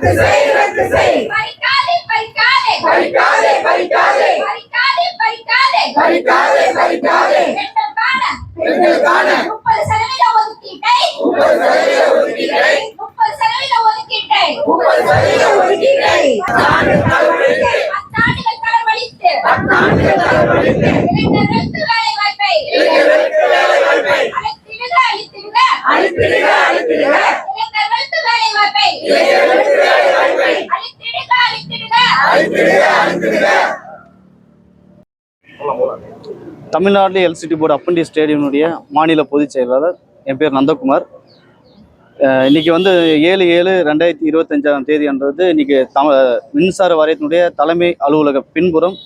ரத்து செய் ரத்து செய். பறிக்காதே பறிக்காதே பறிக்காதே பறிக்காதே பறிக்காதே பறிக்காதே பறிக்காதே பறிக்காதே பெண்களுக்கான பெண்களுக்கான முப்பது சதவீத ஒதுக்கீட்டை. முப்பது சதவீத ஒதுக்கீட்டை. முப்பது சதவீத ஒதுக்கீட்டை. முப்பது சதவீத ஒதுக்கீட்டை. பத்தாண்டுகள் தலைவலித்து பத்தாண்டுகள் தலைவலித்து பத்தாண்டுகள் தலைவலித்து இளைஞர்களுக்கு வேலை வாய்ப்பை இளைஞர்களுக்கு வேலை வாய்ப்பை அளித்திடுக அளித்திடுக அளித்திடுக அளித்திடுக இளைஞர்களுக்கு வேலை வாய்ப்பை இளைஞர்களுக்கு வேலை வாய்ப்பை அளித்திடுக அளித்திடுக அளித்திடுக அளித்திடுக தமிழ்நாடு எல்சிடி போர்டு அப்பண்டி ஸ்டேடியனுடைய மாநில பொதுச் செயலாளர் என் பேர் நந்தகுமார். இன்றைக்கி இன்னைக்கு வந்து ஏழு ஏழு ரெண்டாயிரத்தி இருபத்தஞ்சாம் தேதி அன்றது இன்னைக்கு தம மின்சார வாரியத்தினுடைய தலைமை அலுவலக பின்புறம்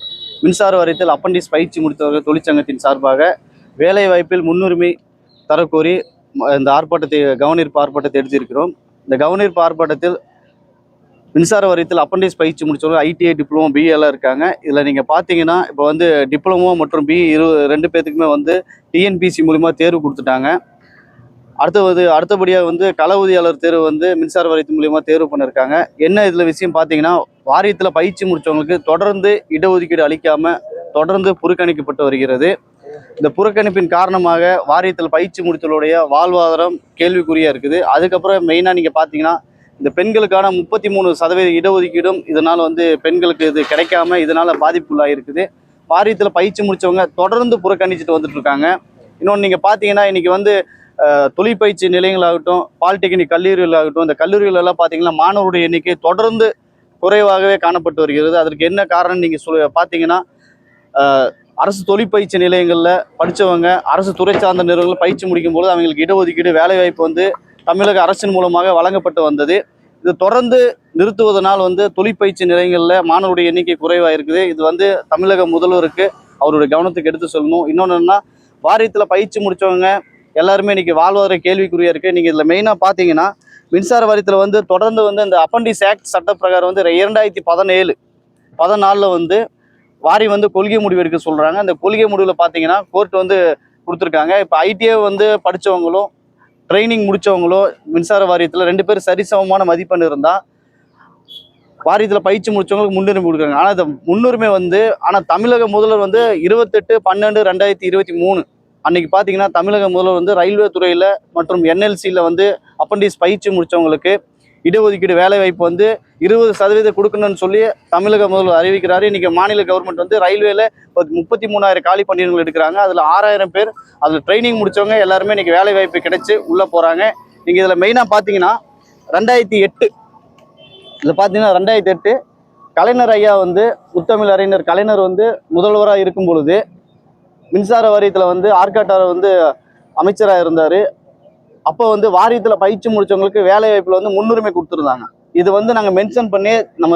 மின்சார வாரியத்தில் அப்பண்டிஸ் பயிற்சி முடித்தவர்கள் தொழிற்சங்கத்தின் சார்பாக வேலை வாய்ப்பில் முன்னுரிமை தரக்கோரி இந்த ஆர்ப்பாட்டத்தை கவனிப்பு ஆர்ப்பாட்டத்தை எடுத்திருக்கிறோம். இந்த கவனிப்பு ஆர்ப்பாட்டத்தில் மின்சார வாரியத்தில் அப்பண்டிஸ் பயிற்சி முடிச்சவங்க ஐடிஐ டிப்ளமோ பிஏ எல்லாம் இருக்காங்க. இதில் நீங்கள் பார்த்தீங்கன்னா இப்போ வந்து டிப்ளமோ மற்றும் பிஇ இரு ரெண்டு பேர்த்துக்குமே வந்து டிஎன்பிசி மூலிமா தேர்வு கொடுத்துட்டாங்க. அடுத்தது அடுத்தபடியாக வந்து கள உதவியாளர் தேர்வு வந்து மின்சார வாரியத்து மூலிமா தேர்வு பண்ணியிருக்காங்க என்ன இதில் விஷயம் பார்த்தீங்கன்னா வாரியத்தில் பயிற்சி முடித்தவங்களுக்கு தொடர்ந்து இடஒதுக்கீடு அளிக்காமல் தொடர்ந்து புறக்கணிக்கப்பட்டு வருகிறது. இந்த புறக்கணிப்பின் காரணமாக வாரியத்தில் பயிற்சி முடித்தலுடைய வாழ்வாதாரம் கேள்விக்குறியாக இருக்குது. அதுக்கப்புறம் மெயினாக நீங்கள் பார்த்தீங்கன்னா இந்த பெண்களுக்கான முப்பத்தி மூணு சதவீத இடஒதுக்கீடும் இதனால் வந்து பெண்களுக்கு இது கிடைக்காம இதனால் பாதிப்புள்ளாக இருக்குது. வாரியத்தில் பயிற்சி முடித்தவங்க தொடர்ந்து புறக்கணிச்சிட்டு வந்துட்டு இருக்காங்க. இன்னொன்று நீங்கள் பார்த்தீங்கன்னா இன்றைக்கி வந்து தொழிற்பயிற்சி நிலையங்களாகட்டும் பாலிடெக்னிக் கல்லூரிகளாகட்டும் இந்த கல்லூரிகளெல்லாம் பார்த்தீங்கன்னா மாணவருடைய எண்ணிக்கை தொடர்ந்து குறைவாகவே காணப்பட்டு வருகிறது. அதற்கு என்ன காரணம் நீங்கள் சொல் பார்த்தீங்கன்னா அரசு தொழிற்பயிற்சி நிலையங்களில் படித்தவங்க அரசு துறை சார்ந்த நிறுவனங்கள் பயிற்சி முடிக்கும்போது அவங்களுக்கு இடஒதுக்கீடு வேலைவாய்ப்பு வந்து தமிழக அரசின் மூலமாக வழங்கப்பட்டு வந்தது. இது தொடர்ந்து நிறுத்துவதனால் வந்து தொழிற்பயிற்சி நிலையங்களில் மாணவருடைய எண்ணிக்கை குறைவாக இருக்குது இது வந்து தமிழக முதல்வருக்கு அவருடைய கவனத்துக்கு எடுத்து சொல்லணும். இன்னொன்று என்னன்னா வாரியத்தில் பயிற்சி முடித்தவங்க எல்லாருமே இன்றைக்கி வாழ்வாதார கேள்விக்குறியாக இருக்குது நீங்கள் இதில் மெயினாக பார்த்தீங்கன்னா மின்சார வாரியத்தில் வந்து தொடர்ந்து வந்து இந்த அப்பண்டிஸ் ஆக்ட் சட்ட பிரகாரம் வந்து இரண்டாயிரத்தி பதினேழு பதினாலில் வந்து வாரியம் வந்து கொள்கை முடிவு எடுக்க சொல்கிறாங்க அந்த கொள்கை முடிவில் பார்த்தீங்கன்னா கோர்ட் வந்து கொடுத்துருக்காங்க. இப்போ ஐடிஐ வந்து படித்தவங்களும் ட்ரைனிங் முடித்தவங்களோ மின்சார வாரியத்தில் ரெண்டு பேரும் சரிசமமான மதிப்பெண் இருந்தால் வாரியத்தில் பயிற்சி முடித்தவங்களுக்கு முன்னுரிமை கொடுக்குறாங்க. ஆனால் இந்த முன்னுரிமை வந்து ஆனால் தமிழக முதல்வர் வந்து இருபத்தெட்டு பன்னெண்டு ரெண்டாயிரத்தி இருபத்தி மூணு அன்னைக்கு பார்த்தீங்கன்னா தமிழக முதல்வர் வந்து ரயில்வே துறையில் மற்றும் என்எல்சியில் வந்து அப்பண்டிஸ் பயிற்சி முடித்தவங்களுக்கு இடஒதுக்கீடு வேலைவாய்ப்பு வந்து இருபது சதவீதம் கொடுக்கணும்னு சொல்லி தமிழக முதல்வர் அறிவிக்கிறாரு. இன்றைக்கி மாநில கவர்மெண்ட் வந்து ரயில்வேல முப்பத்தி மூணாயிரம் காலி பணியிடங்கள் எடுக்கிறாங்க. அதில் ஆறாயிரம் பேர் அதில் ட்ரைனிங் முடிச்சவங்க எல்லாருமே இன்னைக்கு வேலைவாய்ப்பு கிடைச்சி உள்ளே போகிறாங்க நீங்கள் இதில் மெயினாக பார்த்தீங்கன்னா ரெண்டாயிரத்தி எட்டு இதில் பார்த்தீங்கன்னா ரெண்டாயிரத்தி எட்டு கலைஞர் ஐயா வந்து முத்தமிழ் அறிஞர் கலைஞர் வந்து முதல்வராக இருக்கும் பொழுது மின்சார வாரியத்தில் வந்து ஆற்காட்டார் வந்து அமைச்சராக இருந்தார். அப்போ வந்து வாரியத்தில் பயிற்சி முடிச்சவங்களுக்கு வேலை வாய்ப்பில் வந்து முன்னுரிமை கொடுத்துருந்தாங்க. இது வந்து நாங்கள் மென்ஷன் பண்ணி நம்ம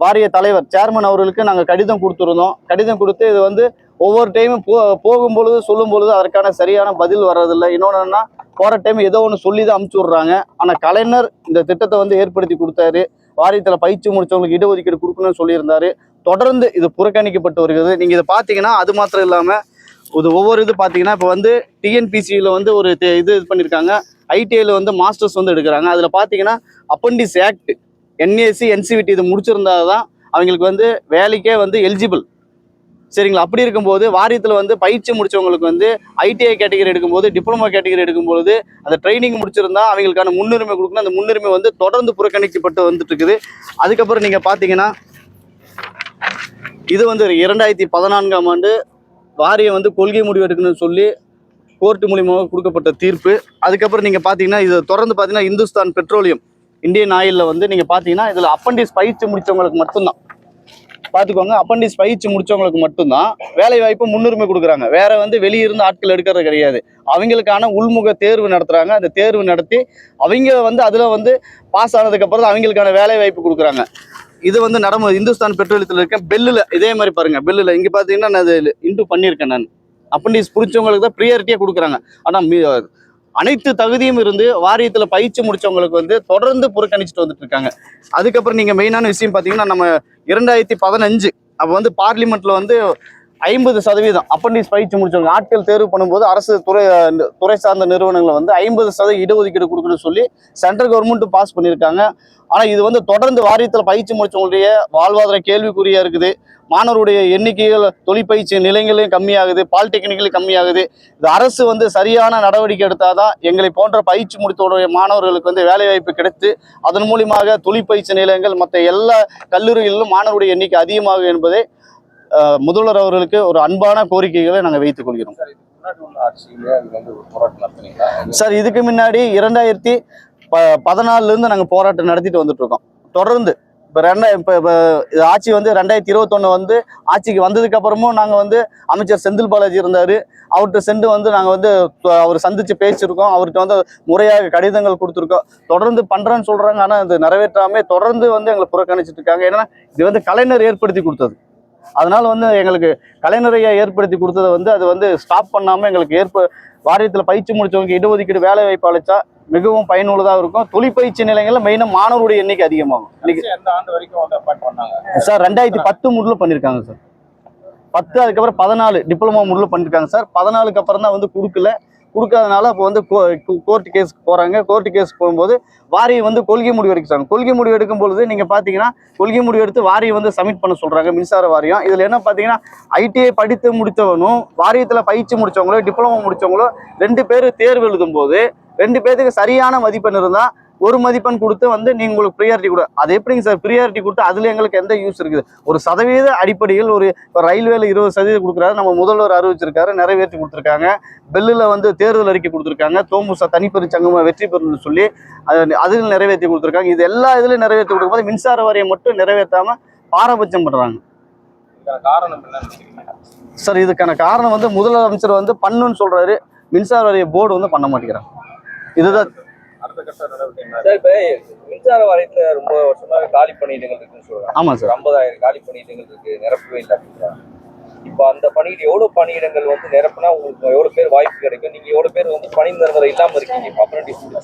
வாரிய தலைவர் சேர்மன் அவர்களுக்கு நாங்கள் கடிதம் கொடுத்துருந்தோம். கடிதம் கொடுத்து இது வந்து ஒவ்வொரு டைமும் போ போகும்பொழுது சொல்லும் பொழுது அதற்கான சரியான பதில் வர்றதில்லை. இன்னொன்றுன்னா போகிற டைம் ஏதோ ஒன்று சொல்லி தான் அமுச்சு விட்றாங்க. ஆனால் கலைஞர் இந்த திட்டத்தை வந்து ஏற்படுத்தி கொடுத்தாரு. வாரியத்தில் பயிற்சி முடித்தவங்களுக்கு இடஒதுக்கீடு கொடுக்கணும்னு சொல்லியிருந்தாரு. தொடர்ந்து இது புறக்கணிக்கப்பட்டு வருகிறது. நீங்கள் இதை பார்த்தீங்கன்னா அது மாத்திரம் இல்லாமல் இது ஒவ்வொரு இது பார்த்தீங்கன்னா இப்போ வந்து டிஎன்பிசியில் வந்து ஒரு இது இது பண்ணியிருக்காங்க ஐடிஐயில் வந்து மாஸ்டர்ஸ் வந்து எடுக்கிறாங்க. அதில் பார்த்தீங்கன்னா அப்பண்டிஸ் ஆக்ட் என்ஏசி என்சிவிடி இது முடிச்சிருந்தா தான் அவங்களுக்கு வந்து வேலைக்கே வந்து எலிஜிபிள் சரிங்களா? அப்படி இருக்கும்போது வாரியத்தில் வந்து பயிற்சி முடித்தவங்களுக்கு வந்து ஐடிஐ கேட்டகரி எடுக்கும்போது டிப்ளமோ கேட்டகரி எடுக்கும்போது அந்த ட்ரைனிங் முடிச்சிருந்தா அவங்களுக்கான முன்னுரிமை கொடுக்கணும். அந்த முன்னுரிமை வந்து தொடர்ந்து புறக்கணிக்கப்பட்டு வந்துட்டு இருக்குது அதுக்கப்புறம் நீங்கள் பார்த்தீங்கன்னா இது வந்து இரண்டாயிரத்தி பதினான்காம் ஆண்டு வாரியம் வந்து கொள்கை முடிவு எடுக்கணும்னு சொல்லி கோர்ட்டு மூலியமாக கொடுக்கப்பட்ட தீர்ப்பு. அதுக்கப்புறம் நீங்கள் பார்த்தீங்கன்னா இது தொடர்ந்து பார்த்தீங்கன்னா இந்துஸ்தான் பெட்ரோலியம் இந்தியன் ஆயிலில் வந்து நீங்கள் பார்த்தீங்கன்னா இதில் அப்பண்டிஸ் பயிற்சி முடித்தவங்களுக்கு மட்டும்தான். பார்த்துக்கோங்க அப்பண்டிஸ் பயிற்சி முடித்தவங்களுக்கு மட்டும்தான் வேலை வாய்ப்பு முன்னுரிமை கொடுக்குறாங்க. வேற வந்து வெளியிருந்து ஆட்கள் எடுக்கிறது கிடையாது. அவங்களுக்கான உள்முக தேர்வு நடத்துகிறாங்க அந்த தேர்வு நடத்தி அவங்க வந்து அதில் வந்து பாஸ் ஆனதுக்கப்புறம் தான் அவங்களுக்கான வேலை வாய்ப்பு கொடுக்குறாங்க. இது வந்து நடமு இந்துஸ்தான் பெட்ரோலியத்தில் இருக்கேன் பெல்லில் இதே மாதிரி பாருங்க பெல்லில். இங்கே பார்த்தீங்கன்னா நான் அது இன்ட்டு பண்ணியிருக்கேன் நான். அப்பண்டிஸ் புடிச்சவங்களுக்கு தான் ப்ரியாரிட்டியாக கொடுக்குறாங்க. ஆனால் அனைத்து தகுதியும் இருந்து வாரியத்தில் பயிற்சி முடிச்சவங்களுக்கு வந்து தொடர்ந்து புறக்கணிச்சுட்டு வந்துட்டு இருக்காங்க. அதுக்கப்புறம் நீங்கள் மெயினான விஷயம் பார்த்தீங்கன்னா நம்ம இரண்டாயிரத்தி பதினஞ்சு அப்போ வந்து பார்லிமெண்ட்டில் வந்து ஐம்பது சதவீதம். அப்பண்டிஸ் பயிற்சி முடிச்சவங்க. ஆட்கள் தேர்வு பண்ணும்போது அரசு துறை துறை சார்ந்த நிறுவனங்களை வந்து ஐம்பது சதவீத இடஒதுக்கீடு கொடுக்கணும்னு சொல்லி சென்ட்ரல் கவர்மெண்ட் பாஸ் பண்ணியிருக்காங்க. ஆனால் இது வந்து தொடர்ந்து வாரியத்தில் பயிற்சி முடிச்சவங்களுடைய வாழ்வாதார கேள்விக்குறியாக இருக்குது. மாணவருடைய எண்ணிக்கைகள் தொழிற்பயிற்சி நிலையங்களையும் கம்மியாகுது. பாலிடெக்னிக்கலையும் கம்மியாகுது. இது அரசு வந்து சரியான நடவடிக்கை எடுத்தாதான் எங்களை போன்ற பயிற்சி முடித்தவருடைய மாணவர்களுக்கு வந்து வேலைவாய்ப்பு கிடைத்து அதன் மூலியமாக தொழிற்பயிற்சி நிலையங்கள் மற்ற எல்லா கல்லூரிகளிலும் மாணவருடைய எண்ணிக்கை அதிகமாகும் என்பதை முதல்வர் அவர்களுக்கு ஒரு அன்பான கோரிக்கைகளை நாங்கள் வைத்துக் கொள்கிறோம். சார் இதுக்கு முன்னாடி இரண்டாயிரத்தி ப பதினாலுல இருந்து நாங்கள் போராட்டம் நடத்திட்டு வந்துட்டு இருக்கோம் தொடர்ந்து இப்போ ரெண்டா இப்போ இப்போ இது ஆட்சி வந்து ரெண்டாயிரத்தி இருபத்தொன்னு வந்து ஆட்சிக்கு வந்ததுக்கு அப்புறமும் நாங்கள் வந்து அமைச்சர் செந்தில் பாலாஜி இருந்தார். அவர்கிட்ட சென்று வந்து நாங்கள் வந்து அவர் சந்திச்சு பேசியிருக்கோம். அவர்கிட்ட வந்து முறையாக கடிதங்கள் கொடுத்துருக்கோம். தொடர்ந்து பண்ணுறேன்னு சொல்கிறாங்க ஆனால் அது நிறைவேற்றாமல் தொடர்ந்து வந்து எங்களை புறக்கணிச்சிட்டு இருக்காங்க. ஏன்னா இது வந்து கலைஞர் ஏற்படுத்தி கொடுத்தது. அதனால வந்து எங்களுக்கு கலைஞரையை ஏற்படுத்தி கொடுத்ததை வந்து அது வந்து ஸ்டாப் பண்ணாமல் எங்களுக்கு ஏற்ப வாரியத்தில் பயிற்சி முடிச்சவங்க இடஒதுக்கீடு வேலை வாய்ப்பு அளிச்சா மிகவும் பயனுள்ளதாக இருக்கும். தொழிற்பயிற்சி நிலையங்களில் மெயினாக மாணவருடைய எண்ணிக்கை அதிகமாகும். இன்னைக்கு சார் ரெண்டாயிரத்தி பத்து முடிவில் பண்ணியிருக்காங்க சார். பத்து அதுக்கப்புறம் பதினாலு டிப்ளமோ முடிவில் பண்ணியிருக்காங்க சார். பதினாலுக்கு அப்புறம் தான் வந்து கொடுக்கல. கொடுக்காதனால அப்போ வந்து கோர்ட் கேஸ்க்கு போகிறாங்க கோர்ட் கேஸ் போகும்போது வாரியம் வந்து கொள்கை முடிவு எடுக்கிறாங்க. கொள்கை முடிவு எடுக்கும் பொழுது நீங்கள் பார்த்தீங்கன்னா கொள்கை முடிவு எடுத்து வாரியம் வந்து சப்மிட் பண்ண சொல்கிறாங்க மின்சார வாரியம். இதில் என்ன பார்த்தீங்கன்னா ஐடிஐ படித்து முடித்தவனும் வாரியத்தில் பயிற்சி முடித்தவங்களோ டிப்ளமோ முடித்தவங்களோ ரெண்டு பேர் தேர்வு எழுதும்போது ரெண்டு பேர்த்துக்கு சரியான மதிப்பெண் இருந்தால் ஒரு மதிப்பெண் கொடுத்து வந்து நீங்க உங்களுக்கு ப்ரியாரிட்டி கொடு. அது எப்படிங்க சார்? ப்ரியாரிட்டி கொடுத்து அதுல எங்களுக்கு எந்த யூஸ் இருக்குது? ஒரு சதவீத அடிப்படையில் ஒரு இப்போ ரயில்வேல இருபது சதவீதம் கொடுக்குறாரு. நம்ம முதல்வர் அறிவிச்சிருக்காரு. நிறைவேற்றி கொடுத்துருக்காங்க. பெல்லில் வந்து தேர்தல் அறிக்கை கொடுத்துருக்காங்க. தோமுசா தனிப்பெரு சங்கமா வெற்றி பெறும்னு சொல்லி அது அதில் நிறைவேற்றி கொடுத்துருக்காங்க. இது எல்லா இதுலையும் நிறைவேற்றி கொடுக்கும்போது மின்சார வாரியம் மட்டும் நிறைவேற்றாம பாரபட்சம் நினைக்கிறீங்க சார் இதுக்கான காரணம் வந்து முதலமைச்சர் வந்து பண்ணுன்னு சொல்றாரு. மின்சார வாரிய போர்டு வந்து பண்ண மாட்டேங்கிறாங்க. இதுதான் அடுத்த கட்ட நடவடிக்கை என்ன? சார் இப்ப மின்சார வாரியத்துல ரொம்ப வருஷமாக காலி பணியிடங்கள் இருக்குன்னு சொல்றாங்க. ஆமா சார். ஐம்பதாயிரம் காலி பணியிடங்கள் இருக்கு நிரப்பவே இல்லை. அப்படின்றாங்க இப்போ அந்த பணியிட எவ்வளவு பணியிடங்கள் வந்து நிரப்புனா உங்களுக்கு எவ்வளவு பேர் வாய்ப்பு கிடைக்கும்? நீங்க எவ்வளவு பேர் வந்து பணி நிரந்தரம் இல்லாம இருக்கீங்க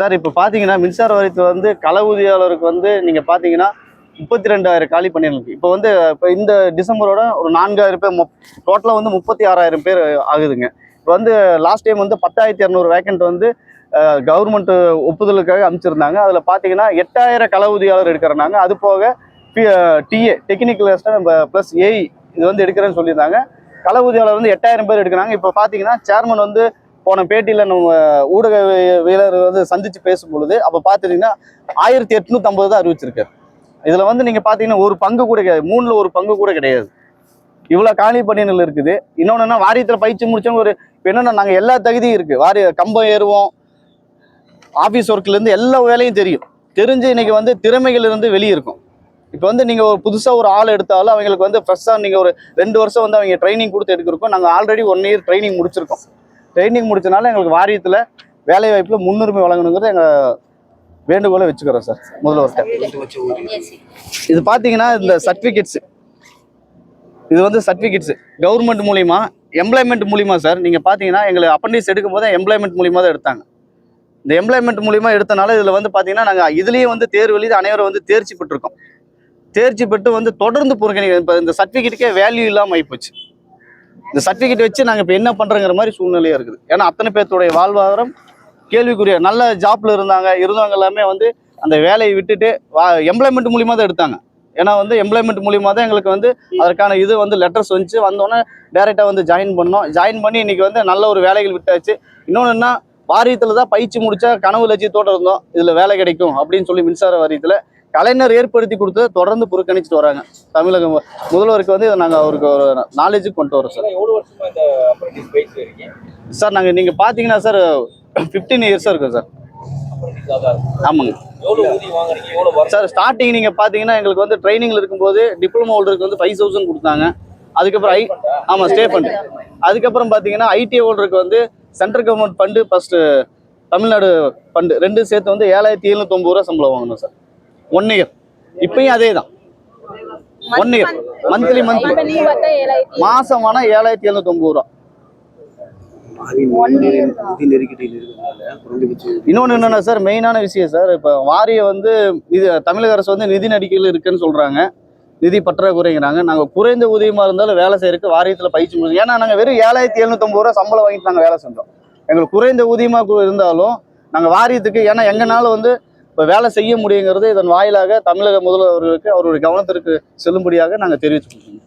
சார் இப்போ பார்த்தீங்கன்னா மின்சார வாரியத்தில் வந்து கள ஊதியாளருக்கு வந்து நீங்கள் பார்த்தீங்கன்னா முப்பத்தி ரெண்டாயிரம் காலி பண்ணிருக்கு இப்போ வந்து இப்போ இந்த டிசம்பரோட ஒரு நான்காயிரம் பேர் டோட்டலாக வந்து முப்பத்தி ஆறாயிரம் பேர் ஆகுதுங்க. இப்போ வந்து லாஸ்ட் டைம் வந்து பத்தாயிரத்தி இரநூறு வேக்கண்ட் வந்து கவர்மெண்ட் ஒப்புதலுக்காக அமைச்சிருந்தாங்க அதில் பார்த்தீங்கன்னா எட்டாயிரம் கள ஊதியாளர் எடுக்கிறனாங்க அது போக டிஏ டெக்னிக்கல் நம்ம ப்ளஸ் ஏஇ இது வந்து எடுக்கிறேன்னு சொல்லியிருந்தாங்க. கள ஊதியாளர் வந்து எட்டாயிரம் பேர் எடுக்கிறாங்க. இப்போ பார்த்தீங்கன்னா சேர்மன் வந்து போன பேட்டியில் நம்ம ஊடகவியலர் வந்து சந்தித்து பேசும்பொழுது அப்போ பார்த்துட்டிங்கன்னா ஆயிரத்தி எட்நூற்றம்பது தான் அறிவிச்சிருக்காரு. இதில் வந்து நீங்கள் பார்த்தீங்கன்னா ஒரு பங்கு கூட கிடையாது. மூணில் ஒரு பங்கு கூட கிடையாது. இவ்வளோ காலி பணியினர் இருக்குது. இன்னொன்றுனா வாரியத்தில் பயிற்சி முடிச்சவங்க ஒரு என்னென்னா நாங்கள் எல்லா தகுதியும் இருக்குது வாரிய கம்பம் ஏறுவோம். ஆஃபீஸ் ஒர்க்லேருந்து எல்லா வேலையும் தெரியும். தெரிஞ்சு இன்றைக்கி வந்து திறமைகள் இருந்து வெளியே இருக்கும். இப்போ வந்து நீங்கள் ஒரு புதுசாக ஒரு ஆள் எடுத்தாலும் அவங்களுக்கு வந்து ஃப்ரெஷ்ஷாக நீங்கள் ஒரு ரெண்டு வருஷம் வந்து அவங்க ட்ரைனிங் கொடுத்து எடுக்கிறோம் நாங்கள் ஆல்ரெடி ஒன் இயர் ட்ரைனிங் முடிச்சிருக்கோம். ட்ரைனிங் முடிச்சனால எங்களுக்கு வாரியத்தில் வேலை வாய்ப்பில் முன்னுரிமை வழங்கணுங்கிறது எங்கள் வேண்டுகோளை வச்சுக்கிறோம் சார் முதல்வர்கிட்ட. இது பார்த்தீங்கன்னா இந்த சர்டிஃபிகேட்ஸ் இது வந்து சர்டிஃபிகேட்ஸ் கவர்மெண்ட் மூலிமா எம்ப்ளாய்மெண்ட் மூலிமா சார். நீங்கள் பார்த்தீங்கன்னா எங்களை அப்பண்டிஸ் எடுக்கும் போது எம்ப்ளாய்மெண்ட் மூலிமா தான் எடுத்தாங்க. இந்த எம்ப்ளாய்மெண்ட் மூலிமா எடுத்தனால இதில் வந்து பார்த்தீங்கன்னா நாங்கள் இதுலேயும் வந்து தேர்வு எழுதி அனைவரும் வந்து தேர்ச்சி பெற்றிருக்கோம். தேர்ச்சி பெற்று வந்து தொடர்ந்து புறக்கணிக்க இப்போ இந்த சர்டிஃபிகேட்டுக்கே வேல்யூ இல்லாமல் ஆகிப்போச்சு இந்த சர்டிஃபிகேட் வச்சு நாங்கள் இப்போ என்ன பண்ணுறங்கிற மாதிரி சூழ்நிலையாக இருக்குது. ஏன்னா அத்தனை பேர்த்துடைய வாழ்வாதாரம் கேள்விக்குரிய நல்ல ஜாப்பில் இருந்தாங்க இருந்தவங்க எல்லாமே வந்து அந்த வேலையை விட்டுட்டு வா எம்ப்ளாய்மெண்ட் மூலியமாக தான் எடுத்தாங்க. ஏன்னா வந்து எம்ப்ளாய்மெண்ட் மூலியமாக தான் எங்களுக்கு வந்து அதற்கான இது வந்து லெட்டர்ஸ் வந்துச்சு. வந்தோடனே டேரெக்டாக வந்து ஜாயின் பண்ணோம். ஜாயின் பண்ணி இன்னைக்கு வந்து நல்ல ஒரு வேலைகள் விட்டாச்சு. இன்னொன்று என்ன? வாரியத்தில் தான் பயிற்சி முடிச்சா கனவு லட்சியத்தோடு இருந்தோம். இதில் வேலை கிடைக்கும் அப்படின்னு சொல்லி மின்சார வாரியத்தில் கலைஞர் ஏற்படுத்தி கொடுத்து தொடர்ந்து புறக்கணிச்சிட்டு வராங்க. தமிழக முதல்வருக்கு வந்து இதை நாங்கள் அவருக்கு ஒரு நாலேஜுக்கு கொண்டு வரோம் சார். சார் நாங்கள் நீங்கள் பார்த்தீங்கன்னா சார் ஃபிஃப்டீன் இயர்ஸாக இருக்கும் சார். ஆமாங்க. சார் ஸ்டார்டிங் நீங்கள் பார்த்தீங்கன்னா எங்களுக்கு வந்து ட்ரைனிங்கில் இருக்கும்போது டிப்ளமோ ஹோல்டருக்கு வந்து ஃபைவ் தௌசண்ட் கொடுத்தாங்க. அதுக்கப்புறம் ஐ ஆமாம் ஸ்டே ஃபண்டு அதுக்கப்புறம் பார்த்தீங்கன்னா ஐடிஐ ஹோல்டருக்கு வந்து central government fund first Tamil Nadu fund ரெண்டும் சேர்த்து வந்து ஏழாயிரத்தி எழுநூத்தொம்பது ரூபா சம்பளம் வாங்கணும் சார். ஒன் இயர் இப்பயும் அதே தான் ஒன் இயர் மந்த்லி மந்த்லி மாசம் ஆனால் ஏழாயிரத்தி எழுநூத்தொம்பது ரூபா. இன்னொன்று என்னென்னா சார் மெயினான விஷயம் சார் இப்போ வாரியம் வந்து இது தமிழக அரசு வந்து நிதி நடிக்கையில் இருக்குன்னு சொல்கிறாங்க நிதி பற்றாக்குறைங்கிறாங்க நாங்கள் குறைந்த ஊதியமாக இருந்தாலும் வேலை செய்யறதுக்கு வாரியத்தில் பயிற்சி முடியும் ஏன்னா நாங்கள் வெறும் ஏழாயிரத்தி எழுநூத்தம்பது ரூபா சம்பளம் வாங்கிட்டு நாங்கள் வேலை செஞ்சோம். எங்களுக்கு குறைந்த ஊதியமாக இருந்தாலும் நாங்கள் வாரியத்துக்கு ஏன்னா எங்கனால வந்து இப்போ வேலை செய்ய முடியுங்கிறது இதன் வாயிலாக தமிழக முதல்வர்களுக்கு அவருடைய கவனத்திற்கு செல்லும்படியாக நாங்கள் தெரிவிச்சுக்கோங்க